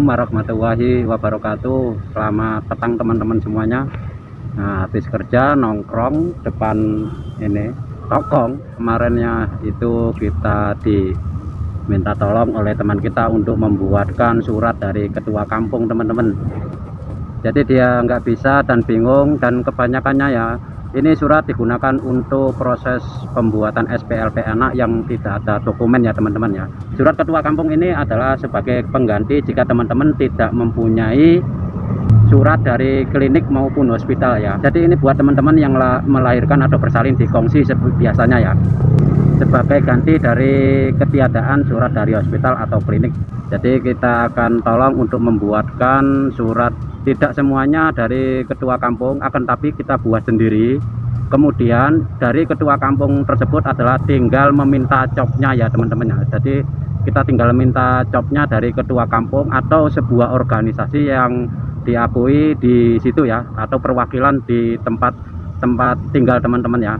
Assalamualaikum warahmatullahi wabarakatuh. Selamat petang teman-teman semuanya. Nah habis kerja nongkrong depan ini Tokong. Kemarinnya itu kita diminta tolong oleh teman kita untuk membuatkan surat dari ketua kampung teman-teman. Jadi dia nggak bisa dan bingung dan kebanyakannya ya ini surat digunakan untuk proses pembuatan SPLP anak yang tidak ada dokumen ya teman-teman ya. Surat ketua kampung ini adalah sebagai pengganti jika teman-teman tidak mempunyai surat dari klinik maupun hospital ya. Jadi ini buat teman-teman yang melahirkan atau bersalin di kongsi biasanya ya. Sebagai ganti dari ketiadaan surat dari hospital atau klinik. Jadi kita akan tolong untuk membuatkan surat tidak semuanya dari ketua kampung akan tapi kita buat sendiri. Kemudian dari ketua kampung tersebut adalah tinggal meminta copnya ya teman-teman ya. Jadi kita tinggal minta copnya dari ketua kampung atau sebuah organisasi yang diakui di situ ya atau perwakilan di tempat tempat tinggal teman-teman ya.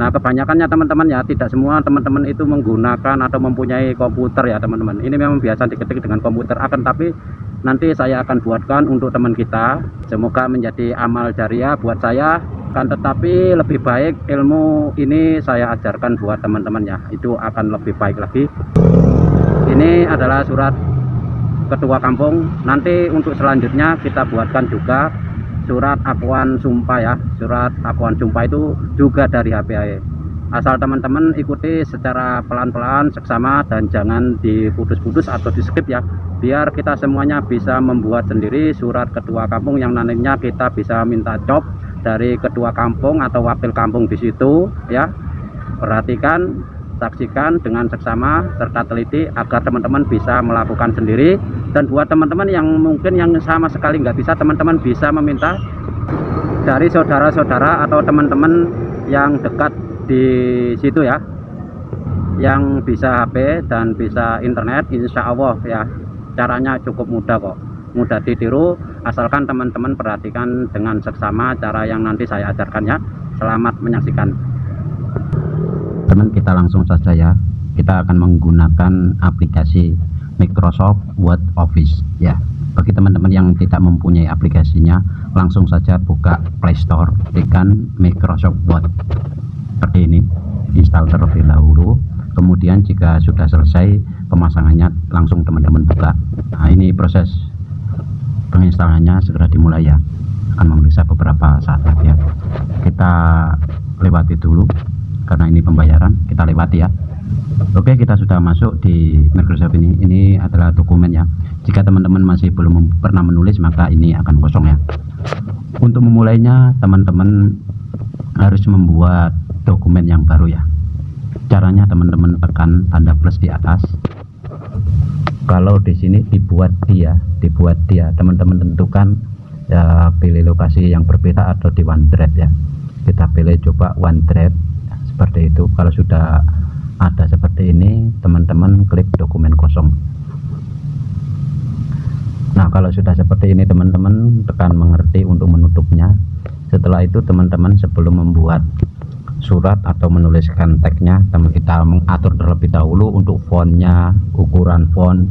Nah kebanyakannya teman-teman ya tidak semua teman-teman itu menggunakan atau mempunyai komputer ya teman-teman. Ini memang biasa diketik dengan komputer akan tapi nanti saya akan buatkan untuk teman kita. Semoga menjadi amal jariah buat saya kan tetapi lebih baik ilmu ini saya ajarkan buat teman-teman ya. Itu akan lebih baik lagi. Ini adalah surat ketua kampung. Nanti untuk selanjutnya kita buatkan juga surat akuan sumpah ya. Surat akuan sumpah itu juga dari HPAE asal teman-teman ikuti secara pelan-pelan seksama dan jangan diputus-putus atau di skip ya. Biar kita semuanya bisa membuat sendiri surat ketua kampung yang nantinya kita bisa minta job dari ketua kampung atau wakil kampung di situ ya. Perhatikan saksikan dengan seksama serta teliti agar teman-teman bisa melakukan sendiri. Dan buat teman-teman yang mungkin yang sama sekali nggak bisa teman-teman bisa meminta dari saudara-saudara atau teman-teman yang dekat di situ ya yang bisa HP dan bisa internet Insya Allah ya caranya cukup mudah kok. Mudah ditiru asalkan teman-teman perhatikan dengan seksama cara yang nanti saya ajarkan ya. Selamat menyaksikan teman kita langsung saja ya. Kita akan menggunakan aplikasi Microsoft Word Office ya. Bagi teman-teman yang tidak mempunyai aplikasinya langsung saja buka Play Store tekan Microsoft Word. Seperti ini install terlebih dahulu. Kemudian jika sudah selesai pemasangannya langsung teman-teman buka. Nah ini proses penginstalannya segera dimulai ya. Akan memeriksa beberapa saat ya. Kita lewati dulu karena ini pembayaran kita lewati ya. Oke kita sudah masuk di Microsoft ini. Ini adalah dokumen ya. Jika teman-teman masih belum pernah menulis maka ini akan kosong ya. Untuk memulainya teman-teman harus membuat dokumen yang baru ya. Caranya teman-teman tekan tanda plus di atas. Kalau di sini dibuat dia dibuat dia. Teman-teman tentukan ya pilih lokasi yang berbeda atau di OneDrive ya. Kita pilih coba OneDrive seperti itu. Kalau sudah ada seperti ini teman-teman klik dokumen kosong. Nah kalau sudah seperti ini teman-teman tekan mengerti untuk menutupnya. Setelah itu teman-teman sebelum membuat surat atau menuliskan teksnya kita mengatur terlebih dahulu untuk fontnya ukuran font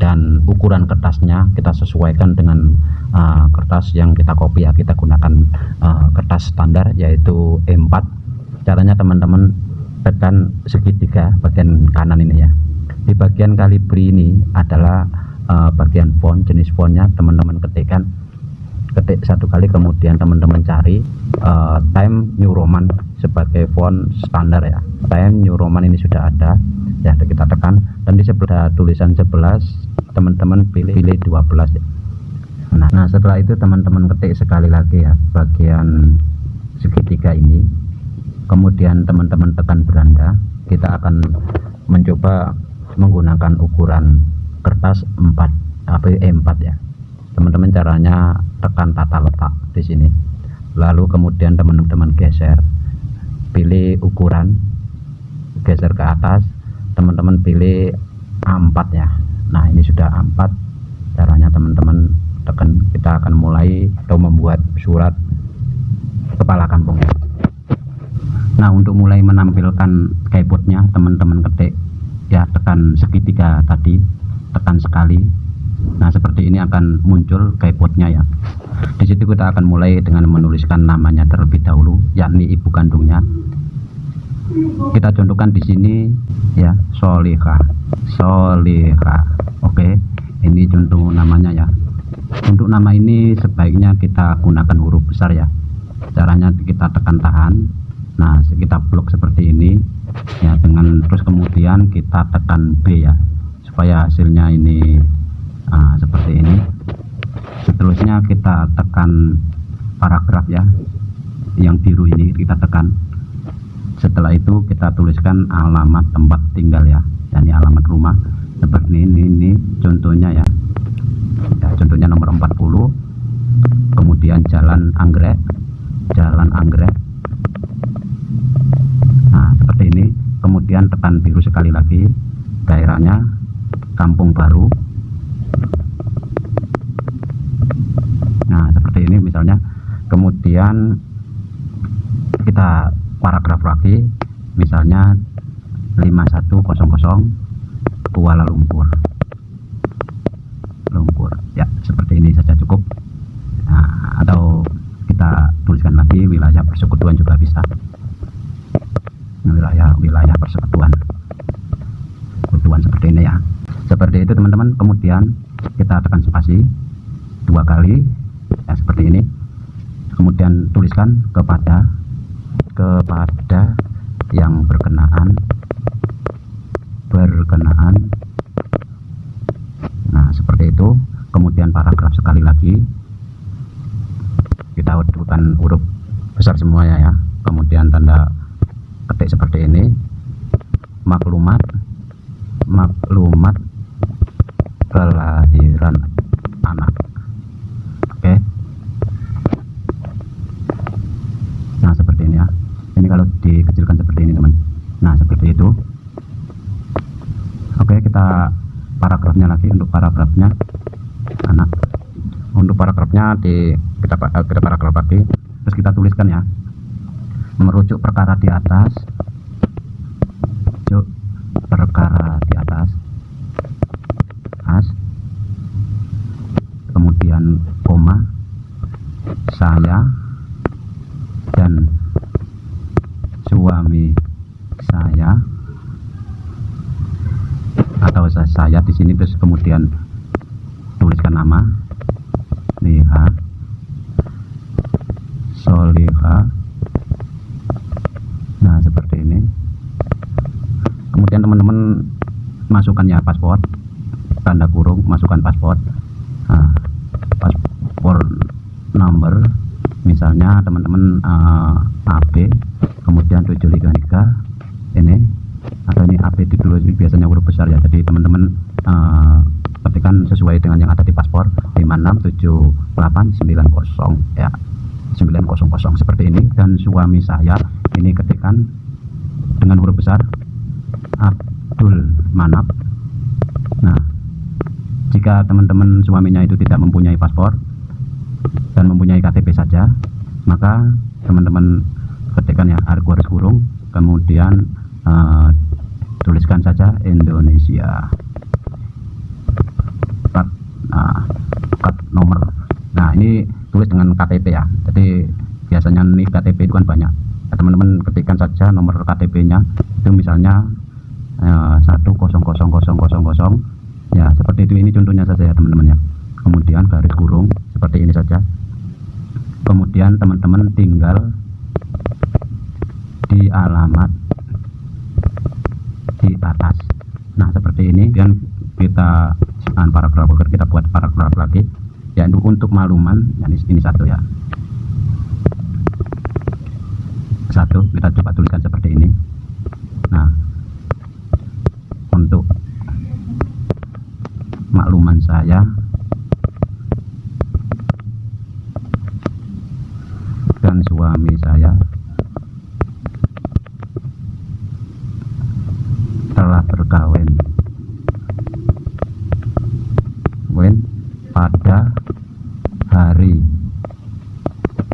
dan ukuran kertasnya. Kita sesuaikan dengan uh, kertas yang kita copy ya. Kita gunakan uh, kertas standar yaitu E4 caranya teman-teman tekan segitiga bagian kanan ini ya. Di bagian kalibri ini adalah uh, bagian font jenis fontnya teman-teman ketikkan ketik satu kali kemudian teman-teman cari uh, time New Roman sebagai font standar ya. Time New Roman ini sudah ada ya kita tekan. Dan di sebelah tulisan 11 teman-teman pilih pilih 12 ya. Nah, nah setelah itu teman-teman ketik sekali lagi ya bagian segitiga ini kemudian teman-teman tekan beranda kita akan mencoba menggunakan ukuran kertas 4 A4 ya teman-teman caranya tekan tata letak di sini. Lalu kemudian teman-teman geser. Pilih ukuran geser ke atas. Teman-teman pilih A4 ya. Nah ini sudah A4 caranya teman-teman tekan. Kita akan mulai atau membuat surat kepala kampung nah untuk mulai menampilkan keyboardnya teman-teman ketik ya tekan segitiga tadi tekan sekali. Nah seperti ini akan muncul keyboardnya ya. Di situ kita akan mulai dengan menuliskan namanya terlebih dahulu yakni ibu kandungnya. Kita contohkan di sini ya Solihah. Solihah. Oke ini contoh namanya ya. Untuk nama ini sebaiknya kita gunakan huruf besar ya. Caranya kita tekan tahan nah kita blok seperti ini ya dengan terus kemudian kita tekan B ya supaya hasilnya ini uh, seperti ini. Seterusnya kita tekan paragraf ya yang biru ini kita tekan. Setelah itu kita tuliskan alamat tempat tinggal ya yakni alamat rumah. Seperti ini ini contohnya ya, ya contohnya nomor 40 kemudian jalan anggrek jalan anggrek nah seperti ini kemudian tekan biru sekali lagi daerahnya kampung baru. Nah seperti ini misalnya. Kemudian kita paragraf lagi misalnya 5100 Kuala Lumpur. Lumpur ya seperti ini saja cukup. Nah, atau kita tuliskan lagi wilayah persekutuan juga bisa wilayah wilayah persekutuan. Persekutuan seperti ini ya. Seperti itu teman-teman. Kemudian kita tekan spasi dua kali ya seperti ini. Kemudian tuliskan kepada kepada yang berkenaan berkenaan. Nah seperti itu. Kemudian paragraf sekali lagi. Kita urutan huruf besar semuanya ya. Kemudian tanda ketik seperti ini. Maklumat. Maklumat. Kelahiran anak. Oke. Nah seperti ini ya. Ini kalau dikecilkan seperti ini teman. Nah seperti itu. Oke kita paragrafnya lagi untuk paragrafnya anak. Untuk paragrafnya di kita kita paragraf lagi. Terus kita tuliskan ya merujuk perkara di atas. Merujuk perkara di atas. As. Kemudian koma. Saya. Dan suami saya. Atau saya di sini terus kemudian tuliskan nama. Lihat Soliha nah seperti ini kemudian teman-teman masukkan ya paspor tanda kurung masukkan paspor nah, paspor number misalnya teman-teman uh, AB kemudian 733 ini atau ini AB dulu biasanya huruf besar ya. Jadi teman-teman uh, ketikkan sesuai dengan yang ada di paspor 567890 ya. 900 seperti ini. Dan suami saya ini ketikan dengan huruf besar Abdul Manap. Nah jika teman-teman suaminya itu tidak mempunyai paspor dan mempunyai KTP saja maka teman-teman ketikkan ya garis kurung kemudian uh, tuliskan saja Indonesia. Plat nah, plat nomor. Nah ini tulis dengan KTP ya. Jadi biasanya nih KTP itu kan banyak. Teman-teman ketikkan saja nomor KTP nya itu misalnya satu kosong kosong kosong kosong kosong. Ya seperti itu. Ini contohnya saja ya teman-teman ya. Kemudian garis kurung seperti ini saja. Kemudian teman-teman tinggal di alamat di atas. Nah seperti ini. Dan kita paragraf kita buat paragraf lagi. Ya untuk makluman ya ini, ini satu ya. Satu kita coba tuliskan seperti ini. Nah untuk makluman saya. Dan suami saya telah berkawin Wen pada hari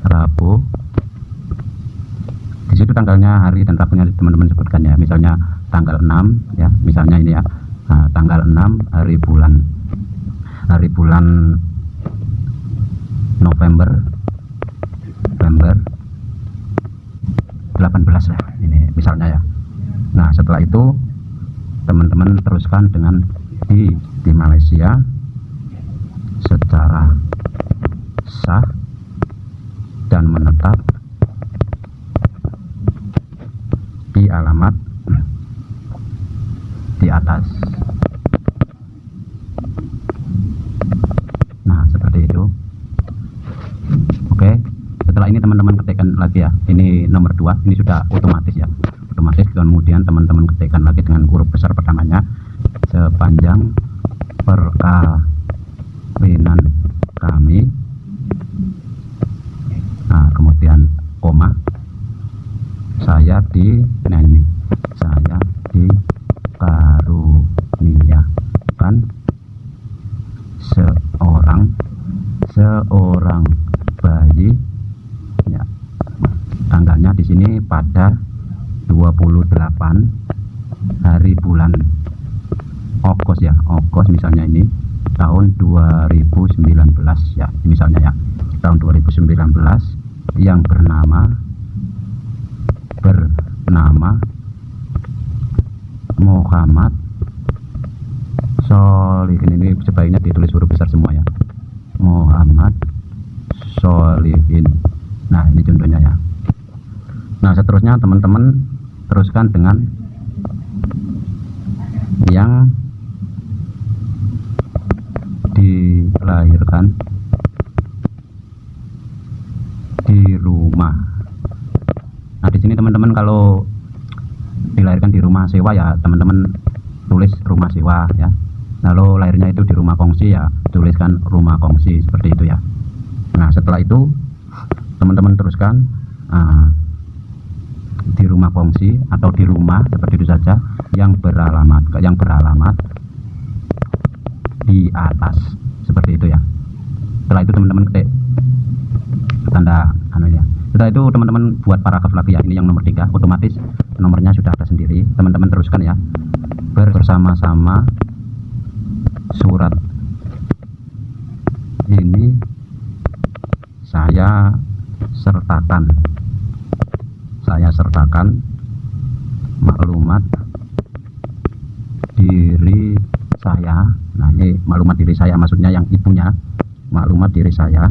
Rabu. Di situ tanggalnya hari dan Rabunya teman-teman sebutkan ya. Misalnya tanggal 6 ya. Misalnya ini ya tanggal 6 hari bulan hari bulan November November 18 ya ini misalnya ya. Nah setelah itu teman-teman teruskan dengan di di Malaysia secara sah dan menetap di alamat di atas nah seperti itu oke setelah ini teman-teman ketikkan lagi ya. Ini nomor dua ini sudah otomatis ya. Otomatis kemudian teman-teman ketikkan lagi dengan huruf besar pertamanya. Sepanjang perkawinan kami. Nah kemudian koma. Saya di nah ini. Saya dikaruniakan seorang. Seorang bayi ya tanggalnya di sini pada 28 hari bulan. Ogos ya Ogos misalnya ini tahun 2019 ya misalnya ya. Tahun 2019 yang bernama bernama Muhammad Solihin ini sebaiknya ditulis huruf besar semua ya. Muhammad Solihin nah ini contohnya ya nah seterusnya teman-teman teruskan dengan yang dilahirkan di rumah. Nah di sini teman-teman kalau dilahirkan di rumah sewa ya teman-teman tulis rumah sewa ya. Lalu lahirnya itu di rumah kongsi ya tuliskan rumah kongsi seperti itu ya. Nah setelah itu teman-teman teruskan uh, kongsi atau di rumah seperti itu saja yang beralamat yang beralamat di atas seperti itu ya. Setelah itu teman-teman ketik tanda anu ya. Setelah itu teman-teman buat paragraf lagi ya ini yang nomor tiga otomatis nomornya sudah ada sendiri. Teman-teman teruskan ya. Bersama-sama surat. Ini saya sertakan saya sertakan maklumat diri saya. Nah ini maklumat diri saya maksudnya yang ibunya. Maklumat diri saya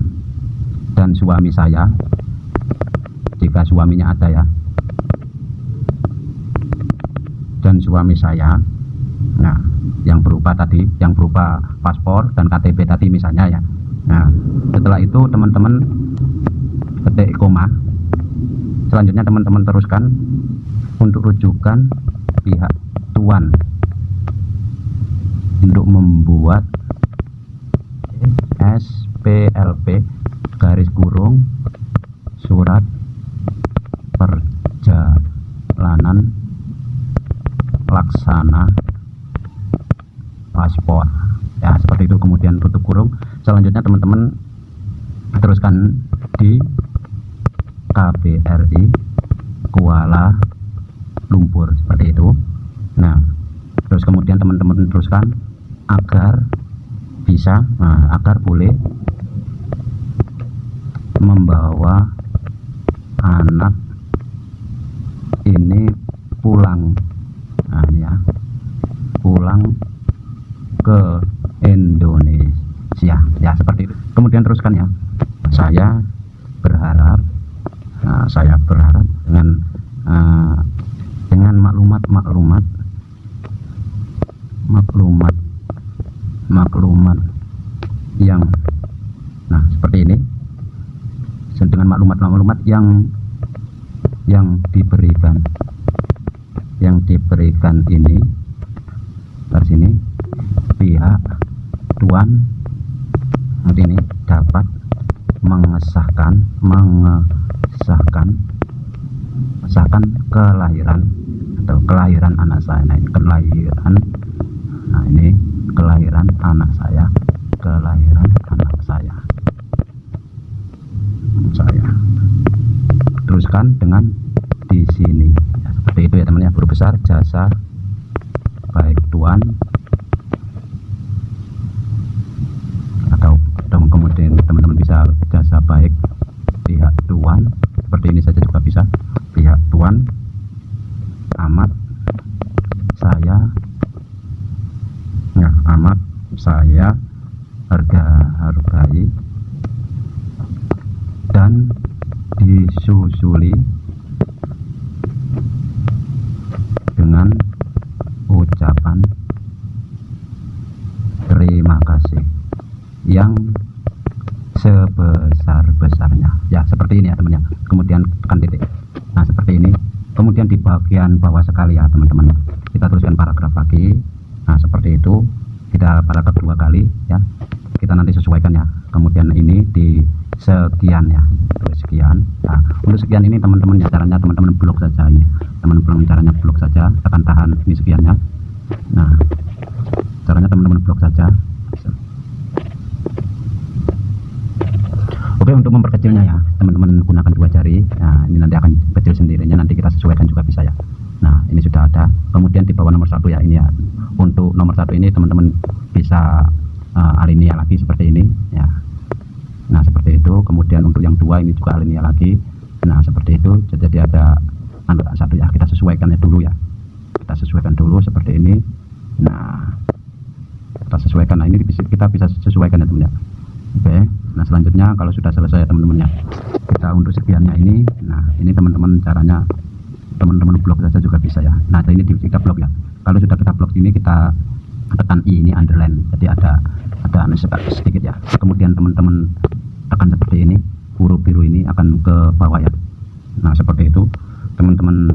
dan suami saya. Jika suaminya ada ya. Dan suami saya. Nah yang berupa tadi yang berupa paspor dan KTP tadi misalnya ya. Nah setelah itu teman-teman ketik koma selanjutnya teman-teman teruskan untuk rujukan pihak tuan. Untuk membuat SPLP garis kurung surat perjalanan laksana paspor. Ya seperti itu kemudian tutup kurung. Selanjutnya teman-teman teruskan di KBRI Kuala Lumpur seperti itu. Nah terus kemudian teman-teman teruskan agar bisa nah, agar boleh membawa anak ini pulang. Nah ya pulang ke Indonesia. Ya seperti itu. Kemudian teruskan ya. Saya berharap nah, saya berharap dengan uh, dengan maklumat-maklumat maklumat maklumat yang nah seperti ini. Dengan maklumat-maklumat yang yang diberikan yang diberikan ini dari sini pihak tuan ini dapat mengesahkan mengesahkan mengesahkan kelahiran atau kelahiran anak saya. Nah, kelahiran. Nah ini kelahiran anak saya. Kelahiran anak saya. Saya. Teruskan dengan di sini. Ya, seperti itu ya teman ya. Besar jasa baik tuan teman-teman bisa jasa baik pihak tuan seperti ini saja juga bisa pihak tuan amat saya ya amat saya harga hargai dan disusuli dengan ucapan terima kasih yang sebesar-besarnya ya seperti ini ya teman ya kemudian tekan titik nah seperti ini kemudian di bagian bawah sekali ya teman-teman kita tuliskan paragraf lagi nah seperti itu kita paragraf dua kali ya. Kita nanti sesuaikan ya. Kemudian ini di sekian ya. Tulis sekian. Nah untuk sekian ini teman-teman ya caranya teman-teman blok saja ini. Teman-teman caranya blok saja. Tekan tahan ini sekiannya nah caranya teman-teman blok saja. Oke untuk memperkecilnya ya. Teman-teman gunakan dua jari. Nah ini nanti akan kecil sendirinya. Nanti kita sesuaikan juga bisa ya nah ini sudah ada. Kemudian di bawah nomor satu ya ini ya. Untuk nomor satu ini teman-teman bisa uh, alinea lagi seperti ini ya. Nah seperti itu. Kemudian untuk yang dua ini juga alinea lagi. Nah seperti itu. Jadi ada anu, satu ya kita sesuaikannya dulu ya. Kita sesuaikan dulu seperti ini. Nah kita sesuaikan. Nah ini kita bisa sesuaikan ya teman ya. Oke. Nah selanjutnya kalau sudah selesai ya teman-teman ya. Kita untuk sekiannya ini. Nah ini teman-teman caranya teman-teman blok saja juga bisa ya. Nah ini di kita blok ya. Kalau sudah kita blok ini kita tekan i ini underline. Jadi ada ada sedikit ya. Kemudian teman-teman tekan seperti ini huruf biru ini akan ke bawah ya. Nah seperti itu. Teman-teman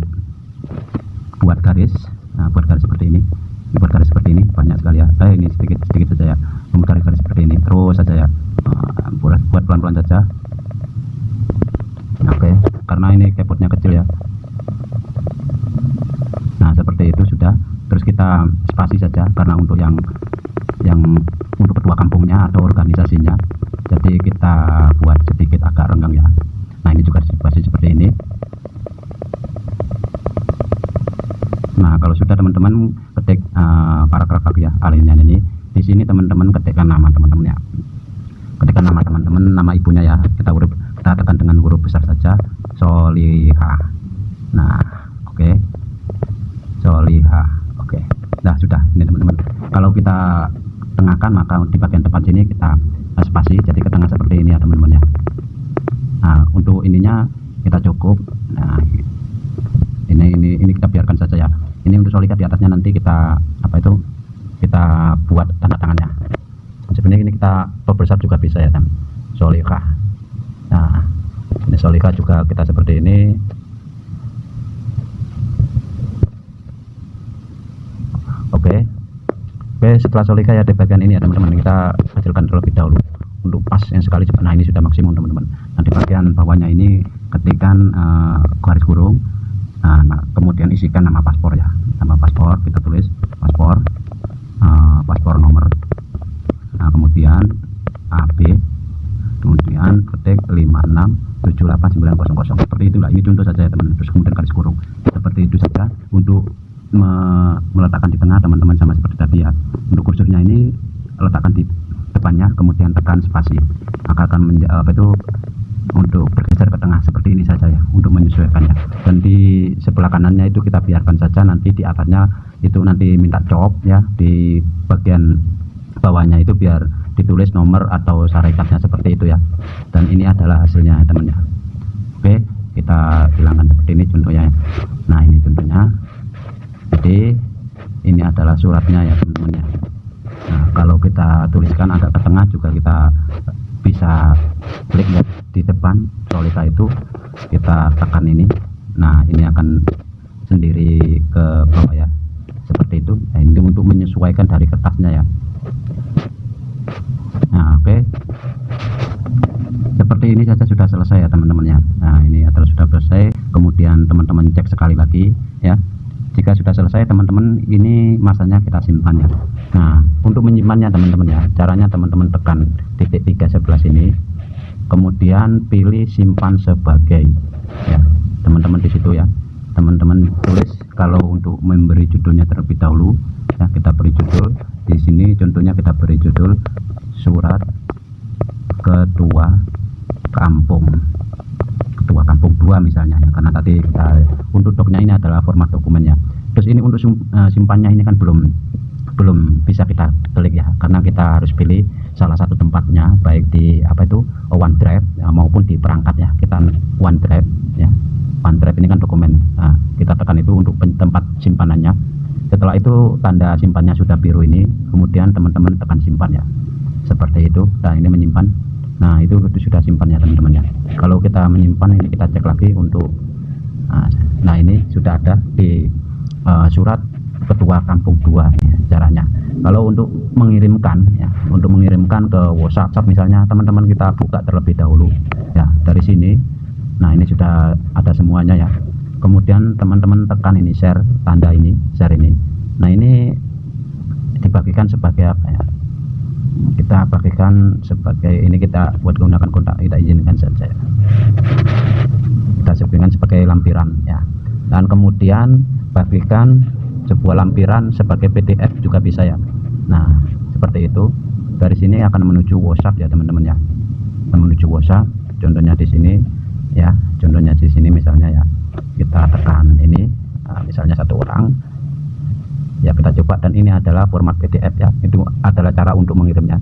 buat garis. Nah buat garis seperti ini. Buat garis seperti ini. Banyak sekali ya. Eh ini sedikit sedikit saja ya. Membuat garis-garis seperti ini. Terus saja ya. Nah, buat pelan-pelan saja. Oke. Okay. karena ini keyboardnya kecil ya nah seperti itu sudah. Terus kita spasi saja karena untuk yang yang untuk ketua kampungnya atau organisasinya. Jadi kita buat sedikit agak renggang ya. Nah ini juga spasi seperti ini. Nah kalau sudah teman-teman ketik uh, paragraf ya alinea ini. Di sini teman-teman ketikkan nama teman-teman ya ketikkan nama teman-teman nama ibunya ya. Kita huruf kita tekan dengan huruf besar saja. Soliha nah oke. Okay. soliha oke. Okay. nah sudah ini teman-teman. Kalau kita tengahkan maka di bagian depan sini kita spasi. Jadi ke tengah seperti ini ya teman-teman ya. Nah untuk ininya kita cukup. Nah ini ini ini kita biarkan saja ya. Ini untuk solikat di atasnya nanti kita apa itu kita buat tanda tangannya. Sebenarnya ini kita perbesar juga bisa ya teman solika nah ini solika juga kita seperti ini oke. Oke setelah solika ya di bagian ini ya teman-teman. Kita kecilkan terlebih dahulu untuk pas yang sekali nah ini sudah maksimum teman-teman. Nah di bagian bawahnya ini ketikkan uh, garis kurung nah, nah kemudian isikan nama paspor ya. Nama paspor kita tulis paspor uh, paspor nomor. Nah kemudian AB kemudian ketik 5678900 seperti itulah ini contoh saja ya teman terus kemudian garis kurung seperti itu saja untuk me meletakkan di tengah teman-teman sama seperti tadi ya. Untuk kursornya ini letakkan di depannya kemudian tekan spasi maka akan menjawab itu untuk bergeser ke tengah seperti ini saja ya untuk menyesuaikannya dan di sebelah kanannya itu kita biarkan saja nanti di atasnya itu nanti minta cop ya di bagian bawahnya itu biar ditulis nomor atau syarikatnya seperti itu ya. Dan ini adalah hasilnya temannya oke kita hilangkan seperti ini contohnya ya. nah ini contohnya jadi ini adalah suratnya ya teman-teman ya. Nah kalau kita tuliskan agak ke tengah juga kita bisa klik ya di depan solita itu kita tekan ini. Nah ini akan sendiri ke bawah ya seperti itu. Nah, ini untuk menyesuaikan dari kertasnya ya. Nah oke. Okay. seperti ini saja sudah selesai ya teman-teman ya. Nah ini adalah sudah selesai. Kemudian teman-teman cek sekali lagi ya jika sudah selesai teman-teman ini masanya kita simpan ya. Nah untuk menyimpannya teman-teman ya caranya teman-teman tekan titik tiga sebelah sini kemudian pilih simpan sebagai ya teman-teman di situ ya. Teman-teman tulis kalau untuk memberi judulnya terlebih dahulu ya kita beri judul. Di sini contohnya kita beri judul surat ketua kampung dua misalnya ya karena tadi kita untuk doknya ini adalah format dokumennya. Terus ini untuk eh, simpannya ini kan belum belum bisa kita klik ya karena kita harus pilih salah satu tempatnya baik di apa itu OneDrive ya, maupun di perangkat ya kita OneDrive ya. OneDrive ini kan dokumen nah, kita tekan itu untuk tempat simpanannya. Setelah itu tanda simpannya sudah biru ini kemudian teman-teman tekan simpan ya. Seperti itu nah ini menyimpan nah itu, sudah simpan ya teman-teman ya. Kalau kita menyimpan ini kita cek lagi untuk nah, nah ini sudah ada di eh, surat ketua kampung 2 ya, caranya. Kalau untuk mengirimkan ya untuk mengirimkan ke WhatsApp misalnya teman-teman kita buka terlebih dahulu ya dari sini. Nah ini sudah ada semuanya ya. Kemudian teman-teman tekan ini share tanda ini share ini. Nah ini dibagikan sebagai apa ya kita bagikan sebagai ini kita buat gunakan kontak kita izinkan saja. Kita sebutkan sebagai lampiran ya. Dan kemudian bagikan sebuah lampiran sebagai PDF juga bisa ya. Nah seperti itu. Dari sini akan menuju WhatsApp ya teman-teman ya. Menuju WhatsApp. Contohnya di sini ya. Contohnya di sini misalnya ya. Kita tekan ini nah, misalnya satu orang ya kita coba. Dan ini adalah format PDF ya. Itu adalah cara untuk mengirimnya.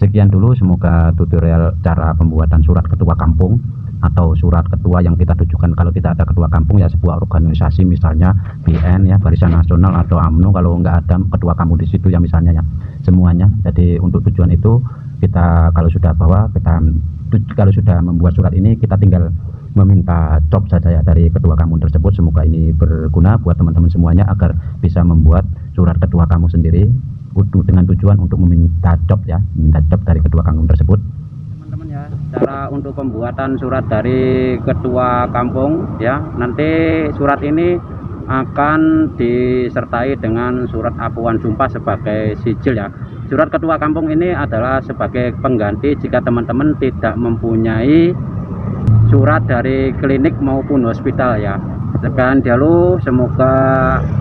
Sekian dulu. Semoga tutorial cara pembuatan surat ketua kampung atau surat ketua yang kita tujukan kalau tidak ada ketua kampung ya sebuah organisasi misalnya BN ya Barisan Nasional atau AMNO kalau nggak ada ketua kampung di situ ya misalnya ya semuanya. Jadi untuk tujuan itu kita kalau sudah bawa kita kalau sudah membuat surat ini kita tinggal meminta job saja ya dari ketua kampung tersebut. Semoga ini berguna buat teman-teman semuanya agar bisa membuat surat ketua kamu sendiri untuk dengan tujuan untuk meminta job ya meminta job dari ketua kampung tersebut. Ya cara untuk pembuatan surat dari ketua kampung ya nanti surat ini akan disertai dengan surat akuan sumpah sebagai sijil ya. Surat ketua kampung ini adalah sebagai pengganti jika teman-teman tidak mempunyai surat dari klinik maupun hospital ya. Sekian dulu semoga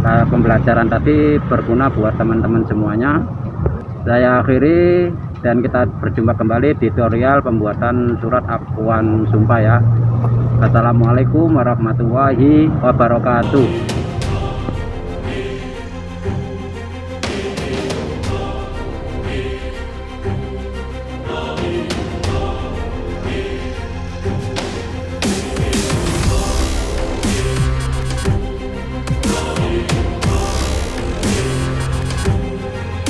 eh, pembelajaran tadi berguna buat teman-teman semuanya. Saya akhiri dan kita berjumpa kembali di tutorial pembuatan surat akuan sumpah ya. Assalamualaikum warahmatullahi wabarakatuh